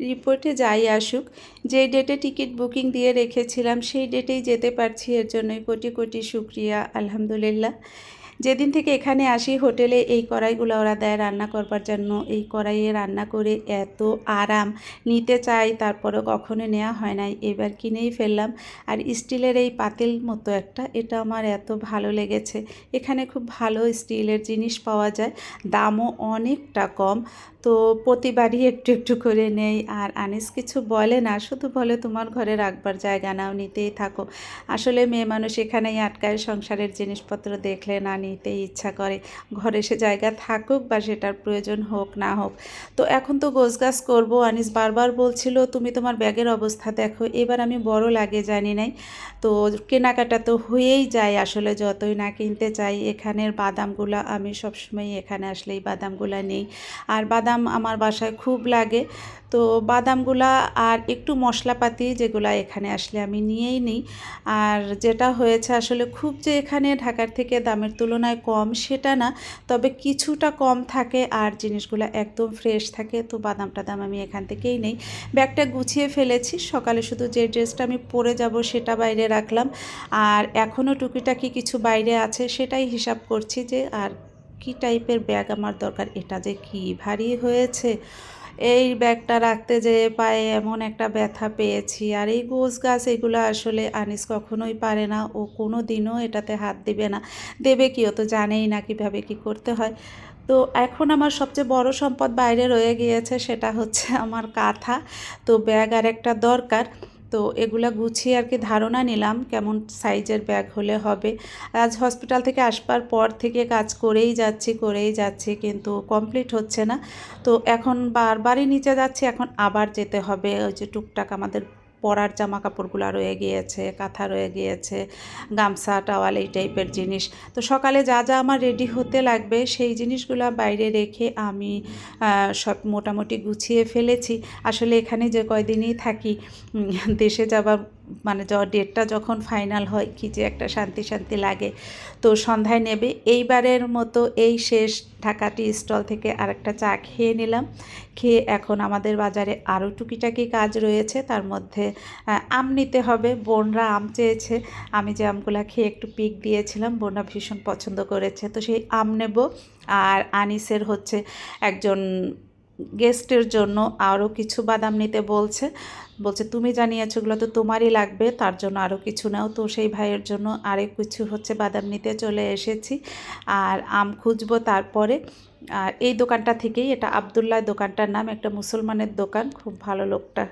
রিপোর্টে যাই আসুক যে ডেটে টিকিট বুকিং দিয়ে রেখেছিলাম, সেই ডেটেই যেতে পারছি। এর জন্যই কোটি কোটি শুক্রিয়া, আলহামদুলিল্লাহ। যেদিন থেকে এখানে আসি হোটেলে এই কড়াইগুলো ওরা দেয় রান্না করবার জন্য। এই কড়াইয়ে রান্না করে এত আরাম। নিতে চাই তারপরে কখনো নেওয়া হয় নাই। এবার কিনেই ফেললাম। আর স্টিলের এই পাতিল মতো একটা, এটা আমার এত ভালো লেগেছে। এখানে খুব ভালো স্টিলের জিনিস পাওয়া যায়। দামও অনেকটা কম। তো প্রতিবারই একটু একটু করে নেই। আর আনিস কিছু বলে না, শুধু বলে, তোমার ঘরে রাখবার জায়গা নাও, নিতেই থাকো। আসলে মেয়ে মানুষ এখানেই আটকায় সংসারের জিনিসপত্র দেখলে না নিতেই ইচ্ছা করে। ঘরে সে জায়গা থাকুক বা সেটার প্রয়োজন হোক, না হোক। তো এখন তো গোছগাছ করব। আনিস বারবার বলছিল, তুমি তোমার ব্যাগের অবস্থা দেখো। এবার আমি বড় লাগে, জানি নাই। তো কেনাকাটা তো হয়েই যায় আসলে, যতই না কিনতে চাই। এখানের বাদামগুলো আমি সবসময় এখানে আসলেই বাদামগুলো নেই। আর বাদাম আমার বাসায় খুব লাগে। তো বাদামগুলা আর একটু মশলাপাতি যেগুলো এখানে আসলে আমি নিয়েই নিই। আর যেটা হয়েছে আসলে, খুব যে এখানে ঢাকার থেকে দামের তুলনায় কম সেটা না, তবে কিছুটা কম থাকে আর জিনিসগুলো একদম ফ্রেশ থাকে, তো বাদাম টাদাম আমি এখান থেকেই নেই। ব্যাগটা গুছিয়ে ফেলেছি, সকালে শুধু যে ড্রেসটা আমি পরে যাব সেটা বাইরে রাখলাম। আর এখনও টুকিটাকি কিছু বাইরে আছে সেটাই হিসাব করছি যে আর কি টাইপের ব্যাগ আমার দরকার, এটা যে কি ভারী হয়েছে। এই ব্যাগটা রাখতে যেয়ে পায়ে এমন একটা ব্যথা পেয়েছি। আর এই গোছ গাছ, এগুলো আসলে আনিস কখনোই পারে না। ও কোনো দিনও এটাতে হাত দেবে না। দেবে কি? ও তো জানেই না কীভাবে কি করতে হয়। তো এখন আমার সবচেয়ে বড় সম্পদ বাইরে রয়ে গিয়েছে, সেটা হচ্ছে আমার কাঁথা। তো ব্যাগ আর একটা দরকার। তো এগুলা গুছিয়ে আর কি ধারণা নিলাম কেমন সাইজের ব্যাগ হলে হবে। আজ হসপিটাল থেকে আসবার পর থেকে কাজ করেই যাচ্ছি করেই যাচ্ছি কিন্তু কমপ্লিট হচ্ছে না। তো এখন বারবারই নিচে যাচ্ছি, এখন আবার যেতে হবে। ওই যে টুকটাক আমাদের পরার জামা কাপড়গুলো রয়ে গিয়েছে, কাঁথা রয়ে গিয়েছে, গামছা, টাওয়াল এই টাইপের জিনিস। তো সকালে যা যা আমার রেডি হতে লাগবে সেই জিনিসগুলো বাইরে রেখে আমি সব মোটামুটি গুছিয়ে ফেলেছি। আসলে এখানে যে কয়দিনই থাকি দেশে যাবার মানে ডেটটা যখন ফাইনাল হয়, কি যে একটা শান্তি শান্তি লাগে। তো সন্ধ্যায় নেবে। এইবারের মতো এই শেষ ঢাকাটি স্টল থেকে আরেকটা চা খেয়ে নিলাম। খেয়ে এখন আমাদের বাজারে আরও টুকিটাকি কাজ রয়েছে। তার মধ্যে আম নিতে হবে। বোনরা আম চেয়েছে। আমি যে আমগুলা খেয়ে একটু পিক দিয়েছিলাম, বোনরা ভীষণ পছন্দ করেছে। তো সেই আম নেব। আর আনিসের হচ্ছে একজন গেস্টের জন্য আরও কিছু বাদাম নিতে বলছে। বলছে, তুমি জানিয়েছো ওগুলো তো তোমারই লাগবে, তার জন্য আরও কিছু নাও। তো সেই ভাইয়ের জন্য আরেক কিছু হচ্ছে বাদাম নিতে চলে এসেছি। আর আম খুঁজবো তারপরে। আর এই দোকানটা থেকেই এটা আবদুল্লাহ দোকানটার নাম, একটা মুসলমানের দোকান। খুব ভালো লোকটা।